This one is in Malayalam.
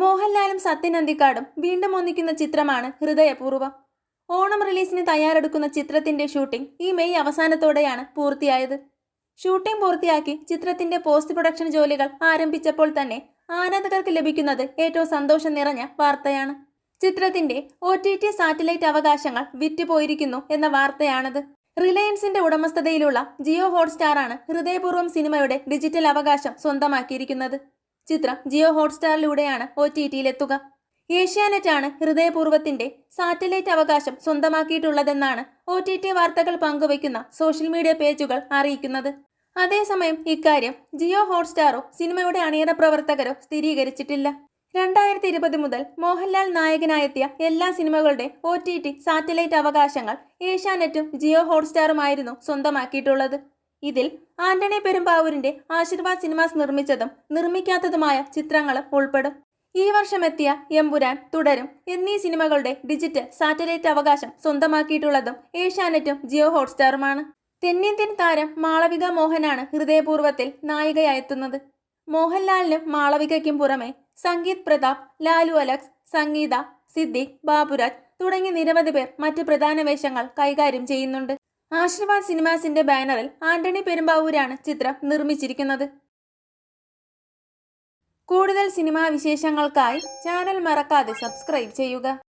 മോഹൻലാലും സത്യൻ അന്തിക്കാടും വീണ്ടും ഒന്നിക്കുന്ന ചിത്രമാണ് ഹൃദയപൂർവം ഓണം റിലീസിന് തയ്യാറെടുക്കുന്ന ചിത്രത്തിന്റെ ഷൂട്ടിംഗ് ഈ മെയ് അവസാനത്തോടെയാണ് പൂർത്തിയായത്. ഷൂട്ടിംഗ് പൂർത്തിയാക്കി ചിത്രത്തിന്റെ പോസ്റ്റ് പ്രൊഡക്ഷൻ ജോലികൾ ആരംഭിച്ചപ്പോൾ തന്നെ ആരാധകർക്ക് ലഭിക്കുന്നത് ഏറ്റവും സന്തോഷം നിറഞ്ഞ വാർത്തയാണ്. ചിത്രത്തിന്റെ ഒ ടി ടി സാറ്റലൈറ്റ് അവകാശങ്ങൾ വിറ്റുപോയിരിക്കുന്നു എന്ന വാർത്തയാണത്. റിലയൻസിന്റെ ഉടമസ്ഥതയിലുള്ള ജിയോ ഹോട്ട്സ്റ്റാറാണ് ഹൃദയപൂർവം സിനിമയുടെ ഡിജിറ്റൽ അവകാശം സ്വന്തമാക്കിയിരിക്കുന്നത്. ചിത്രം ജിയോ ഹോട്ട്സ്റ്റാറിലൂടെയാണ് ഒ ടി ടിയിലെത്തുക ഏഷ്യാനെറ്റ് ആണ് ഹൃദയപൂർവത്തിന്റെ സാറ്റലൈറ്റ് അവകാശം സ്വന്തമാക്കിയിട്ടുള്ളതെന്നാണ് ഒ ടി ടി വാർത്തകൾ പങ്കുവയ്ക്കുന്ന സോഷ്യൽ മീഡിയ പേജുകൾ അറിയിക്കുന്നത്. അതേസമയം ഇക്കാര്യം ജിയോ ഹോട്ട്സ്റ്റാറോ സിനിമയുടെ അണിയറ പ്രവർത്തകരോ സ്ഥിരീകരിച്ചിട്ടില്ല. രണ്ടായിരത്തി ഇരുപത് മുതൽ മോഹൻലാൽ നായകനായെത്തിയ എല്ലാ സിനിമകളുടെ ഒ ടി ടി സാറ്റലൈറ്റ് അവകാശങ്ങൾ ഏഷ്യാനെറ്റും ജിയോ ഹോട്ട്സ്റ്റാറുമായിരുന്നു സ്വന്തമാക്കിയിട്ടുള്ളത്. ഇതിൽ ആന്റണി പെരുമ്പാവൂരിന്റെ ആശീർവാദ് സിനിമാസ് നിർമ്മിച്ചതും നിർമ്മിക്കാത്തതുമായ ചിത്രങ്ങളും ഉൾപ്പെടും. ഈ വർഷമെത്തിയ എമ്പുരാൻ തുടരും എന്നീ സിനിമകളുടെ ഡിജിറ്റൽ സാറ്റലൈറ്റ് അവകാശം സ്വന്തമാക്കിയിട്ടുള്ളതും ഏഷ്യാനെറ്റും ജിയോ ഹോട്ട്സ്റ്റാറുമാണ്. തെന്നിന്ത്യൻ താരം മാളവിക മോഹനാണ് ഹൃദയപൂർവത്തിൽ നായികയായെത്തുന്നത്. മോഹൻലാലിനും മാളവികയ്ക്കും പുറമെ സംഗീത് പ്രതാപ് ലാലു അലക്സ് സംഗീത സിദ്ദിഖ് ബാബുരാജ് തുടങ്ങി നിരവധി പേർ മറ്റ് പ്രധാന വേഷങ്ങൾ കൈകാര്യം ചെയ്യുന്നുണ്ട്. ആശീർവാദ് സിനിമാസിന്റെ ബാനറിൽ ആന്റണി പെരുമ്പാവൂരാണ് ചിത്രം നിർമ്മിച്ചിരിക്കുന്നത്. കൂടുതൽ സിനിമാ വിശേഷങ്ങൾക്കായി ചാനൽ മറക്കാതെ സബ്സ്ക്രൈബ് ചെയ്യുക.